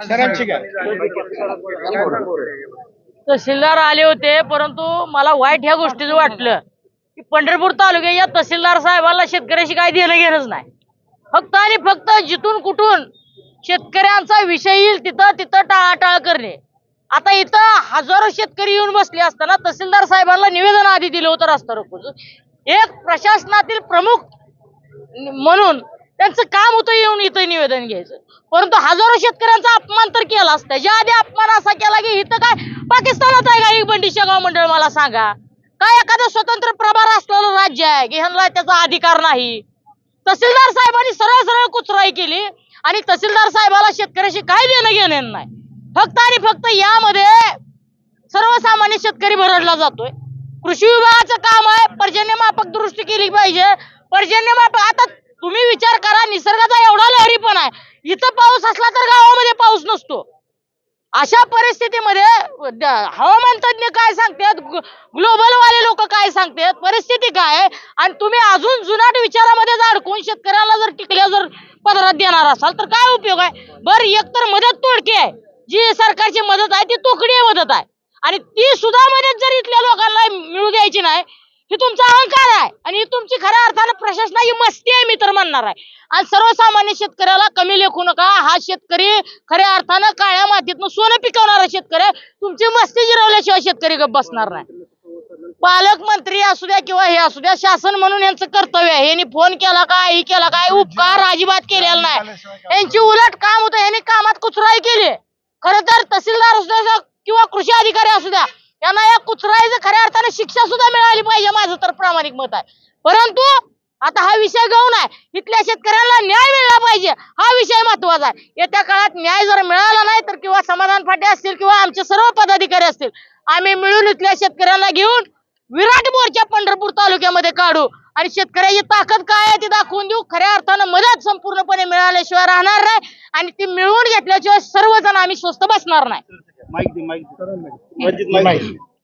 सरांची तहसीलदार आले होते परंतु मला वाईट ह्या गोष्टीचं वाटलं की पंढरपूर तालुक्याच्या तहसीलदार साहेबाला शेतकऱ्याशी काय देणं घेणंच नाही. फक्त आणि फक्त जिथून कुठून शेतकऱ्यांचा विषय येईल तिथं तिथं टाळाटाळ करणे. आता इथं हजारो शेतकरी येऊन बसले असताना तहसीलदार साहेबांना निवेदन आधी दिलं होतं रस्ता रोखून एक प्रशासनातील प्रमुख म्हणून त्यांचं काम होतं येऊन इथं निवेदन घ्यायचं. परंतु हजारो शेतकऱ्यांचा अपमान तर केलाच त्याच्या आधी अपमान असा केला की इथं काय पाकिस्तानात आहे का? एक बंडी शेगाव मंडळ मला सांगा. काय एखादं स्वतंत्र प्रभार असलेलं राज्य आहे की ह्यांना त्याचा अधिकार नाही? तहसीलदार साहेबांनी सरळ सरळ कुचराई केली आणि तहसीलदार साहेबाला शेतकऱ्याशी काय देणं घेणं नाही. फक्त आणि फक्त यामध्ये सर्वसामान्य शेतकरी भरडला जातोय. कृषी विभागाचं काम आहे. पर्जन्यमापक दृष्टी केली पाहिजे. पर्जन्यमापक आता तुम्ही विचार करा निसर्गाचा एवढा लहरी पण आहे. इथं पाऊस असला तर गावामध्ये पाऊस नसतो. अशा परिस्थितीमध्ये हवामान तज्ञ काय सांगतात? ग्लोबल वाले लोक काय सांगतात? परिस्थिती काय आणि तुम्ही अजून जुनाट विचारामध्ये अडकून शेतकऱ्याला जर टिकल्या जर पदरात देणार असाल तर काय उपयोग आहे? बर एक तर मदत तोडकी आहे. जी सरकारची मदत आहे ती तोकडी मदत आहे. आणि ती सुद्धा मदत जर इथल्या लोकांना मिळू द्यायची नाही ही तुमचा अहंकार आहे. आणि ही तुमची खऱ्या अर्थानं प्रशासनाची मस्ती आहे आहे. आणि सर्वसामान्य शेतकऱ्याला कमी लेखू नका. हा शेतकरी खऱ्या अर्थानं काळ्या मातीतनं सोनं पिकवणारा शेतकरी आहे. तुमची मस्ती जिरवल्याशिवाय शेतकरी गप बसणार नाही. पालकमंत्री असू द्या किंवा हे असू द्या शासन म्हणून यांचं कर्तव्य आहे. यांनी फोन केला काय केला काय उपकार अजिबात केलेला नाही. यांची उलट काम होतं. यांनी कामात कुचराई केली. खरं तर तहसीलदार असू द्या किंवा कृषी अधिकारी असू द्या यांना या कुचराईचं खऱ्या अर्थाने शिक्षा सुद्धा मिळाली पाहिजे. माझं तर प्रामाणिक मत आहे. परंतु आता हा विषय गौण आहे. इथल्या शेतकऱ्यांना न्याय मिळाला पाहिजे. हा विषय महत्त्वाचा आहे. येत्या काळात न्याय जर मिळाला नाही तर किंवा समाधान फाटे असतील किंवा आमचे सर्व पदाधिकारी असतील आम्ही मिळून इथल्या शेतकऱ्यांना घेऊन विराट मोर्चा पंढरपूर तालुक्यामध्ये काढू. आणि शेतकऱ्याची ताकद काय आहे ती दाखवून देऊ. खऱ्या अर्थानं मदत संपूर्णपणे मिळाल्याशिवाय राहणार नाही. आणि ती मिळवून घेतल्याशिवाय सर्वजण आम्ही स्वस्त बसणार नाही. माहिती माहिती माहिती.